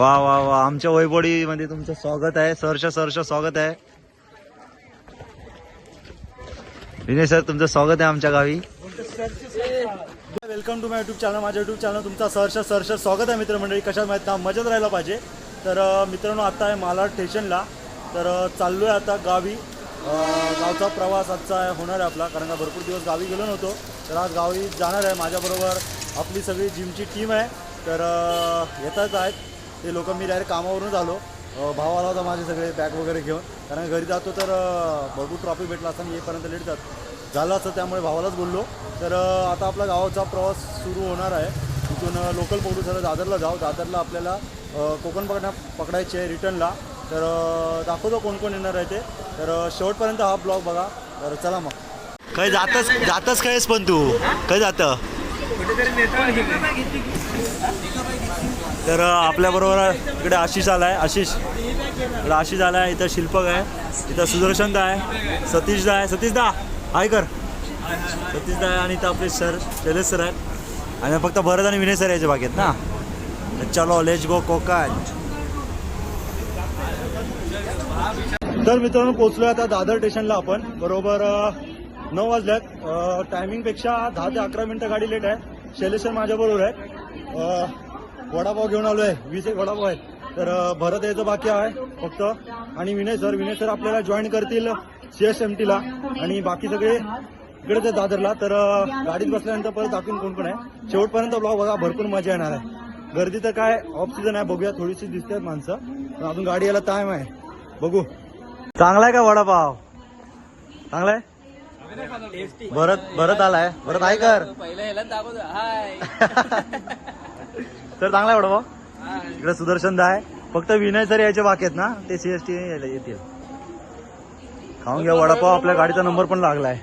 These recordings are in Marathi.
वा वा वा. आमच्या वैभोडी मध्ये तुमचं स्वागत आहे. सरश सरश स्वागत आहे. विनय सर तुमचं स्वागत आहे आमच्या गावी. Welcome to my YouTube channel माझ्या युट्यूब चॅनल तुमचा सहर्ष सहर्ष स्वागत आहे मित्रमंडळी. कशात माहीत मजेत राहायला पाहिजे. तर मित्रांनो आता आहे मालाड स्टेशनला तर चाललो आहे आता गावी. गावचा प्रवास आजचा होणार आहे आपला. कारण का भरपूर दिवस गावी गेलो नव्हतो. तर आज गावी जाणार आहे. माझ्याबरोबर आपली सगळी जिमची टीम आहे. तर येताच येतच आहेत. ते लोक मी डायरेक्ट कामावरूनच आलो. भाव आला होता माझे सगळे बॅग वगैरे घेऊन. कारण घरी जातो तर भरपूर ट्रॉफिक भेटला असताना येईपर्यंत लेट जात. झालं असतं त्यामुळे भावालाच बोललो. तर आता आपला गावाचा प्रवास सुरू होणार आहे. तिथून लोकल पकडू सर दादरला जाऊ. दादरला आपल्याला कोकण पकडण्या पकडायचे आहे रिटर्नला. तर दाखवतो कोण कोण येणार आहे ते. तर शेवटपर्यंत हा ब्लॉग बघा. तर चला मग. काय जातच जातच कायस पण तू? काय जातं? तर आपल्याबरोबर इकडे आशिष आलाय. आशिष इकडे आशिष आलाय. इथं शिल्पक आहे. इथं सुदर्शन दा आहे. सतीश दा आहे. सतीश दा हाय कर. सतीश दा आहे आणि इथं आपले सर शैलेश सर आहेत. आणि फक्त भरत आणि विनय सर यायचे बाकी आहेत ना? चलो लेच गो कोकण. तर मित्रांनो पोहोचलो आता दादर स्टेशनला आपण. बरोबर नऊ वाजल्यात टायमिंगपेक्षा दहा ते अकरा मिनटं गाडी लेट आहे. शैलेश सर माझ्याबरोबर आहे वडापाव घेऊन आलो आहे वीस एक वडापाव आहेत. तर भरत यायचं बाकी आहे फक्त. आणि विनय सर विनय सर आपल्याला जॉईन करतील सी एस एम टीला आणि बाकी सगळे इकडेच आहेत दादरला. तर गाडीत बसल्यानंतर परत दाखवून कोण कोण आहे. शेवटपर्यंत ब्लॉग बघा भरपूर मजा येणार आहे. गर्दी तर काय ऑफ सीझन आहे बघूया. थोडीशी दिसते माणसं. पण अजून गाडी यायला टाइम आहे. बघू. चांगला आहे का वडापाव? चांगला आहे भरत भरत आलाय. भरत आहे कर. पहिलं हाय. तर चांगला आहे वडापाव इकडे सुदर्शन दा आहे. फक्त विनय सर यायचे बाकी आहेत ना ते सी एस टी येतील. खाऊन घ्या वडापाव आपल्या गाडीचा नंबर पण लागलाय.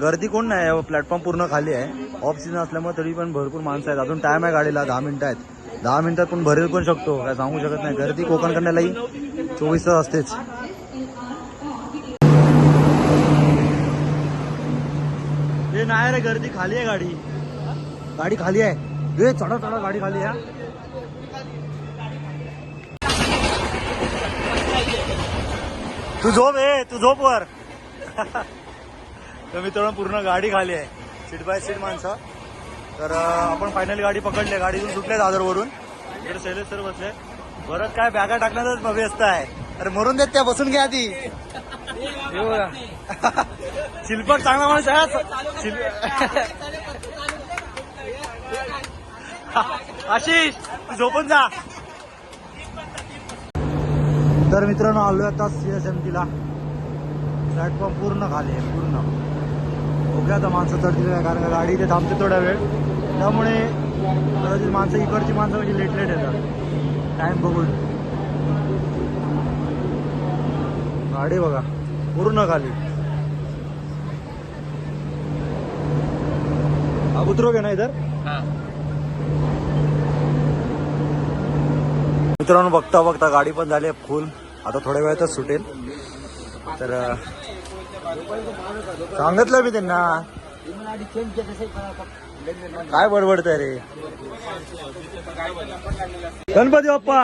गर्दी कोण नाही प्लॅटफॉर्म पूर्ण खाली आहे. ऑफ सीझन असल्यामुळे तरी पण भरपूर माणसं आहेत. अजून टाइम आहे गाडीला दहा मिनिटं आहेत. दहा मिनिटात पण भरेल पण शकतो काय सांगू शकत नाही. गर्दी कोकण करण्यालाही चोवीस तास असतेच. नाही रे गर्दी खाली आहे गाडी. गाडी खाली आहे. ए चढा चढा गाडी खाली आहे तू झोप ए तू झोप वर। तर मित्रांनो पूर्ण गाडी खाली आहे. सीट बाय सीट माणसं. तर आपण फायनल गाडी पकडली. गाडीतून सुटले दादरवरून इकडे शैलेश सर बसले. परत काय बॅगा टाकण्यातच व्यस्त आहे. अरे मरून देत त्या बसून घ्या आधी. हे. शिल्पक चांगला माणूस आहे हा. आशिष झोपून जा. तर मित्रांनो आलोय आता सी एस एम टीला प्लॅटफॉर्म पूर्ण खाली आहे पूर्ण. बघूया आता माणसं चढतील काय कारण का गाडी इथे थांबते थोडा वेळ. त्यामुळे कदाचित माणसं इकडची माणसं म्हणजे लेट लेट येतात. टाइम बघून. गाडी बघा पूर्ण खाली. आप उतरोगे ना इधर? मित्रांनो बघता बघता गाडी पण झाली आहे फुल आता थोड्या वेळातच सुटेल. तर सांगितलं मी त्यांना. काय बडबडत रे? गणपती बाप्पा!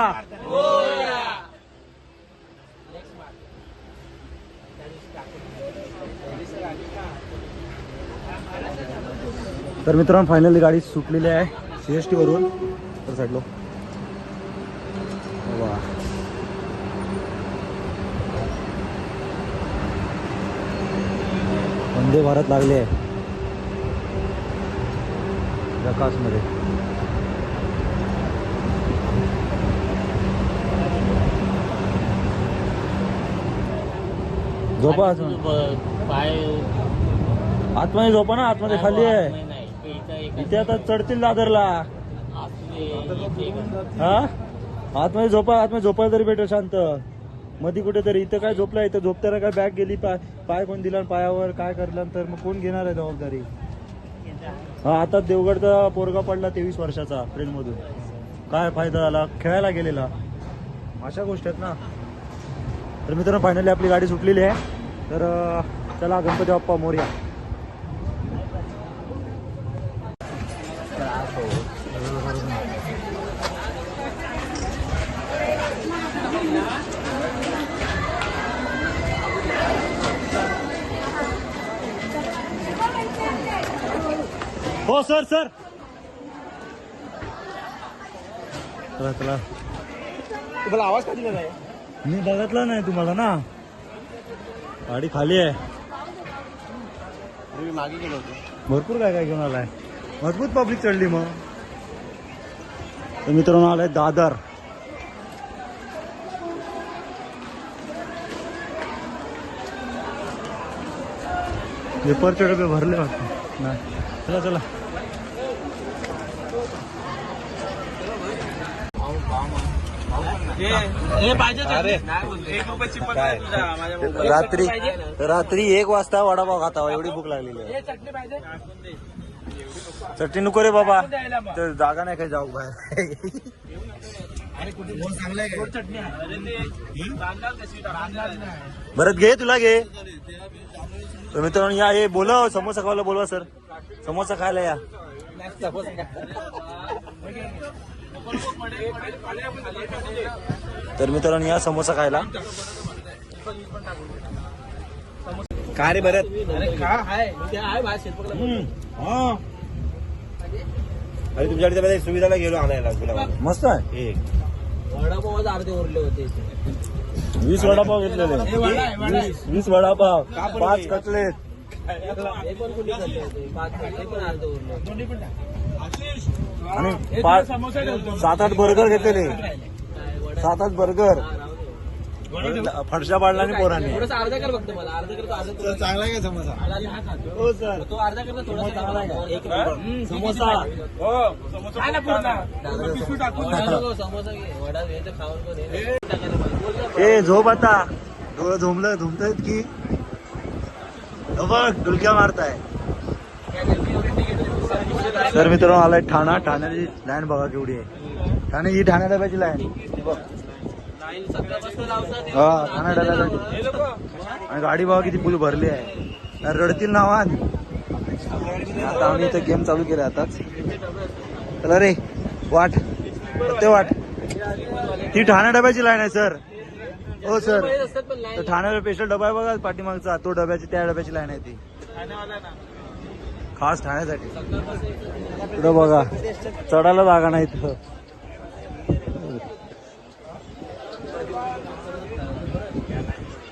तर मित्रांनो फायनली गाडी सुटलेली आहे. सीएसटी वरून. तर साईडलो वा. वंदे भारत लागले. आहे झोपा. पाय आतमध्ये झोपा ना आतमध्ये खाली आहे. नाही. इथं आता चढतील दादरला. हा? आतमध्ये झोपा आतमध्ये झोपायला तरी भेटेल शांत. मध्ये कुठेतरी इथं काय झोपला इथं झोपताना काय बॅग गेली पाय पाय कोण दिला पायावर काय करलं तर मग कोण घेणार आहे जबाबदारी? हा आता देवगडचा पोरगा पडला तेवीस वर्षाचा ट्रेनमधून काय फायदा झाला? खेळायला गेलेला. अशा गोष्टी आहेत ना. तर मित्रांनो फायनली आपली गाडी सुटलेली आहे. तर चला गणपती बाप्पा मोर्या. हो सर सर. चला चला. तुम्हाला आवाज का दिला नाही मी बघितलं नाही तुम्हाला ना. गाडी खाली आहे. मागे गेलो होतो. भरपूर काय काय घेऊन आलाय? मजबूत पब्लिक चढली मग. तर मित्रांनो आलाय दादर. पेपरचे डबे भरले वाटतं. नाही. चला चला. रात्री रात्री एक वाजता वडापाव खाता एवढी भूक लागलेली आहे. चटणी नको रे बाबा. तर जागा नाही काय जाऊ बाहेर. भरत घे तुला घे. तर मित्रांनो या हे बोलव समोसा खायला बोलवा सर. समोसा खायला या. तर मित्रांनो या समोसा खायला. काय रे भरत. हा. अरे तुमच्याकडे त्या सुविधाला गेलो आणायला तुला मस्त आहे. एक वडापाव अर्धे उरले होते वीस वडापाव घेतलेले. वीस- वडापाव पाच कटलेट. पण अर्धे उरले. आणि पाच सात आठ बर्गर घेतलेले. सात आठ बर्गर. फडशा पाडला आणि पोरांनी. थोडंसं अर्धा कर फक्त मला. अर्धा कर तो अर्धा कर. चांगला आहे का समोसा? हा खातो. हो सर. तो अर्धा कर एक नंबर. समोसा. वडा नको, समोसा घे. वडा घे तर खाऊन पण हे. टाकायला पाहिजे. बोल ना. ए झोप आता. डोळं झोमलं झोमतायत की? हो बघ डुलक्या मारताय. सर मित्रांनो आलाय ठाणा. ठाण्याची लाईन बघा केवढी आहे. ठाणे ही ठाण्या डब्याची लाईन हा लोकं ठाणा आणि गाडी बघा किती फुल भरली आहे. रडतील नावान आता आम्ही इथं गेम चालू केला आताच. चला रे वाट. ते वाट. ती ठाणा डब्याची लाईन आहे सर. हो सर. माहीत ठाण्याला स्पेशल डबा आहे बघा पाठीमागचा. तो डब्याची त्या डब्याची लाईन आहे ती. खास ठाण्यासाठी पुढं बघा. चढायला जागा नाही इथं.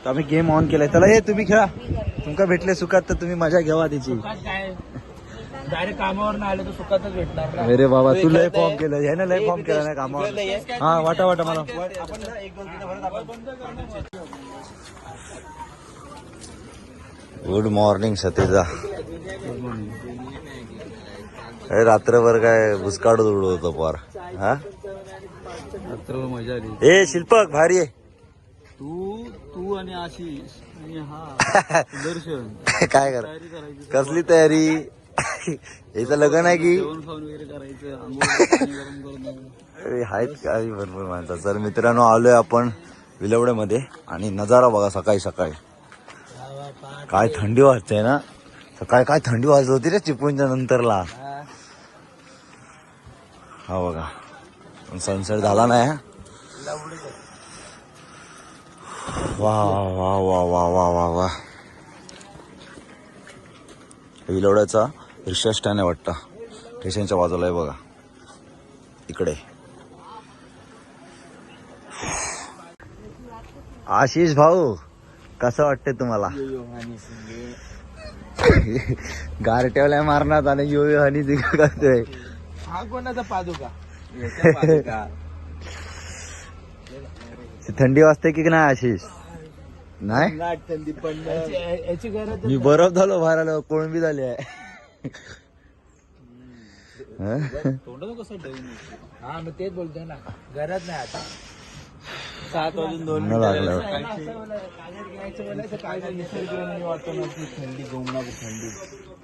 तर आम्ही गेम ऑन केलाय. चला हे तुम्ही खेळा. तुमका भेटले सुखात तर तुम्ही मजा घ्यावा त्याची काय? डायरेक्ट कामावर नाही आले तर सुखातच भेटणार ना. अरे बाबा तू लय फॉर्म केलं ह्यानं लय फॉर्म केला नाही कामावर हा वाटा वाटा मला. गुड मॉर्निंग सतीजा अरे रात्रभर काय भुसकाडत उडत होतं पार हा? मजा आली. ए शिल्पक भारी आहे. तू तू आणि आशिष आणि हा दर्शन काय कर कसली तयारी? याचं लग्न आहे की? आहेत काही भरपूर माणसं. तर मित्रांनो आलोय आपण विलवड्यामध्ये आणि नजारा बघा सकाळी सकाळी. काय थंडी वाजते ना? सकाळी काय थंडी वाजत होती रे चिपळूणच्या नंतरला. हा बघा. सनसेट झाला नाही वा वा वा वा वा वा वा. विलोड्याचा रिक्षा स्टँड आहे वाटतं. स्टेशनच्या बाजूला आहे बघा. इकडे. आशिष भाऊ. कसं वाटतंय तुम्हाला? गारट्यावल्या मारण्यात आणि यो यो हनी दिगा करतोय. हा कोणाचा पादुका? थंडी वाजते की नाही आशिष? नाही? याची गरज मी बरफ झालो बाहेर आलो कोळंबी झाली आहे. हं? तोंड कसं हा मग तेच बोलतोय ना. गरज नाही आता. सात वाजून दोन थंडी गोमना थंडी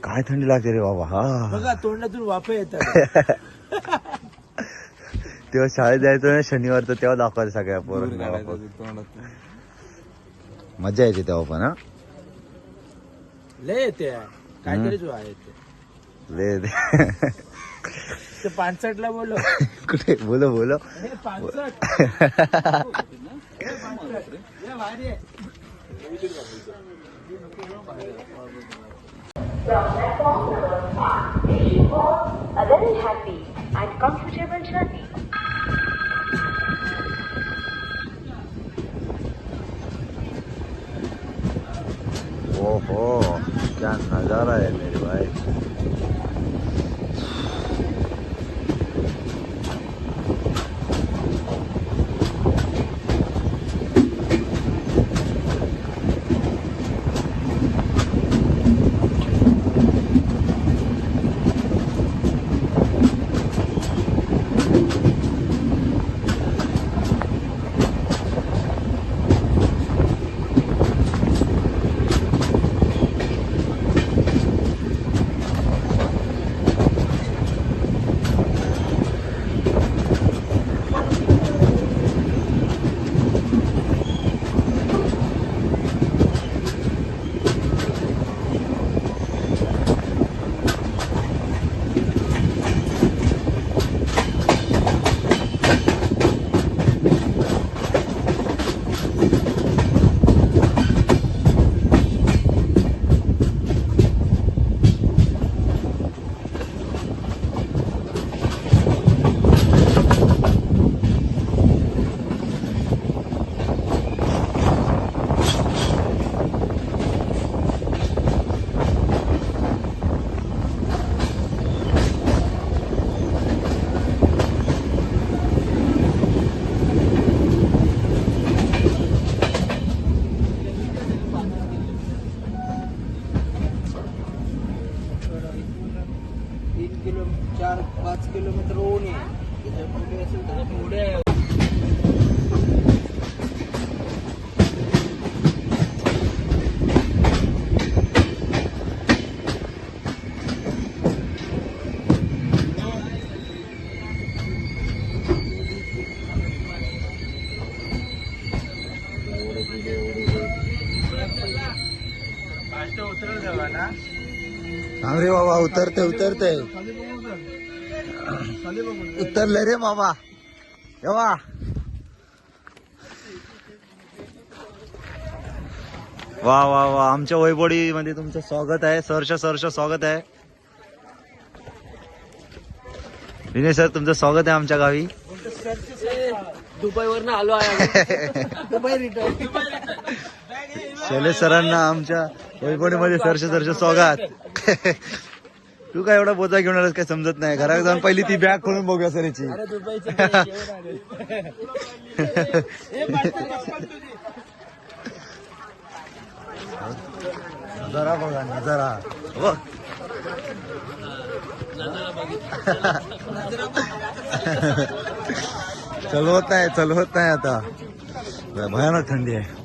काय थंडी लागते रे बाबा हा. बघा तोंडातून वाफ येतात. तेव्हा शाळेत जायचं ना शनिवारचं तेव्हा दाखवायचं सगळ्या पोरांना मजा यायची तेव्हा पण हा. लय येते काहीतरीच आहे ते. ले दे. ते पानसटला बोलो कुठे? बोलो बोलो हे पानसट. From platform number 5, wish you all a very happy and comfortable journey. ओहो क्या नज़ारा है मेरे भाई उतरते उतरते. उतरले रे बाबा केव्हा वा वा वा. आमच्या वैबोडी मध्ये तुमचं स्वागत आहे. सरश सरश स्वागत आहे. विनय सर तुमचं स्वागत आहे आमच्या गावी. दुबईवरनं आलो आहे दुबई शैलेश सरांना आमच्या वैभवडीमध्ये सरश सरश स्वागत. तू काय एवढा बोजा घेऊन आलास काय समजत नाही? घरात जाऊन पहिली ती बॅग खोलून बघूया सर याची. नजारा बघा नजारा. बघ. चलवत नाही चलवत नाही आता. भयानक थंडी आहे.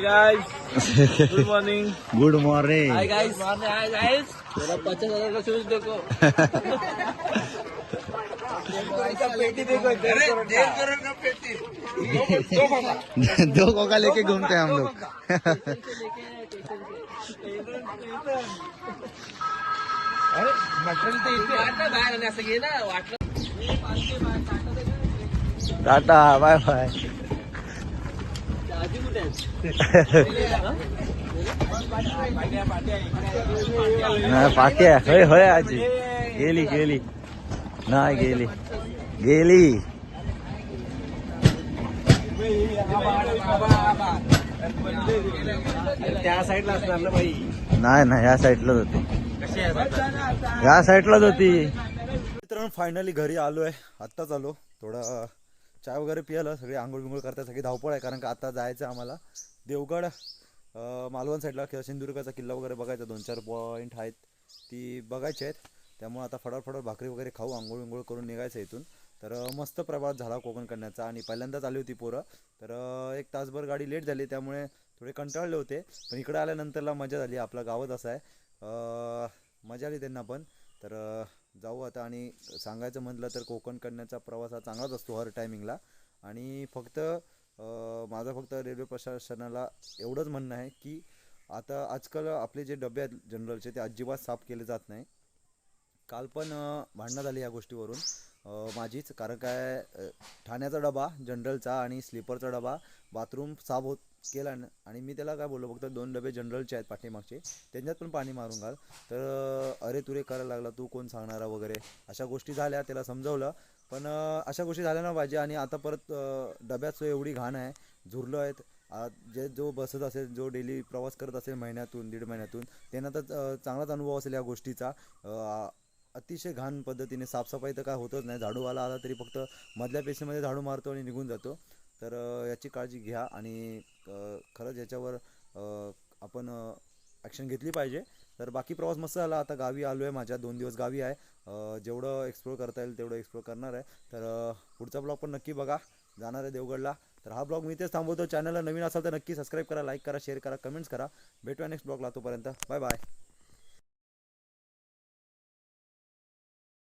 Hi guys good morning good morning hi guys hi guys तेरा पचास हज़ार का शूज़ देखो. पेटी देखो पेटी। दो कोका लेके घूमते हैं हम लोग. अरे मटेरियल ते टाटा बाय बाय नाही पाठी आहे. होय होय आजी. गेली गेली. नाही गेली. गेली. त्या साईडला असणार ना बाई नाही नाही या साईडलाच होती. या साईडलाच होती. मित्रांनो फायनली घरी आलो आहे आत्ताच आलो. थोडा चाय वगैरे पियालं सगळे आंघोळ बिंघोळ करतात सगळी धावपळ आहे कारण का आता जायचं आम्हाला. देवगड मालवण साईडला किंवा सिंधुदुर्गाचा किल्ला वगैरे बघायचा दोन चार पॉईंट आहेत ती बघायची आहेत. त्यामुळे आता फटाफट भाकरी वगैरे खाऊ आंघोळ विंघोळ करून निघायचं इथून. तर मस्त प्रवास झाला कोकण करण्याचा आणि पहिल्यांदाच आली होती पोरं. तर एक तासभर गाडी लेट झाली त्यामुळे थोडे कंटाळले होते. पण इकडे आल्यानंतरला मजा झाली आपला गावच असा आहे. मजा आली त्यांना पण. तर जाऊ आता आणि सांगायचं म्हटलं तर कोकण कन्याचा प्रवास हा चांगलाच असतो हर टायमिंगला आणि फक्त माझं फक्त रेल्वे प्रशासनाला एवढंच म्हणणं आहे की आता आजकाल आपले जे डबे आहेत जनरलचे ते अजिबात साफ केले जात नाही. काल पण भांडणं झाली या गोष्टीवरून. माझीच कारण काय ठाण्याचा डबा जनरलचा आणि स्लीपरचा डबा बाथरूम साफ होत केला न- आणि मी त्याला काय बोललो फक्त दोन डबे जनरलचे आहेत पाठीमागचे. त्यांच्यात पण पाणी मारून घाल. तर अरे तुरे करायला लागला तू कोण सांगणारा वगैरे? अशा गोष्टी झाल्या त्याला समजवलं. पण अशा गोष्टी झाल्या ना पाहिजे आणि आता परत अ, डब्यात एवढी घाण आहे झुरलं आहेत. जे जो बसत असेल जो डेली प्रवास करत असेल महिन्यातून दीड महिन्यातून त्यांना तर चांगलाच अनुभव असेल या गोष्टीचा. अतिशय घाण पद्धतीने साफसफाई तर काय होतच नाही. झाडूवाला आला तरी फक्त मधल्या पेशीमध्ये झाडू मारतो आणि निघून जातो. तर याची काळजी घ्या आणि खरंच याच्यावर आपण ॲक्शन घेतली पाहिजे. तर बाकी प्रवास मस्त झाला. आता गावी आलो आहे माझ्या. दोन दिवस गावी आहे. जेवढं एक्सप्लोर करता येईल तेवढं एक्सप्लोर करणार आहे. तर पुढचा ब्लॉग पण नक्की बघा. जाणार आहे देवगडला. तर हा ब्लॉग मी इथेच थांबवतो. चॅनलला नवीन असाल तर नक्की सबस्क्राईब करा लाईक करा शेअर करा कमेंट्स करा. भेटूया नेक्स्ट ब्लॉगला तोपर्यंत. Bye bye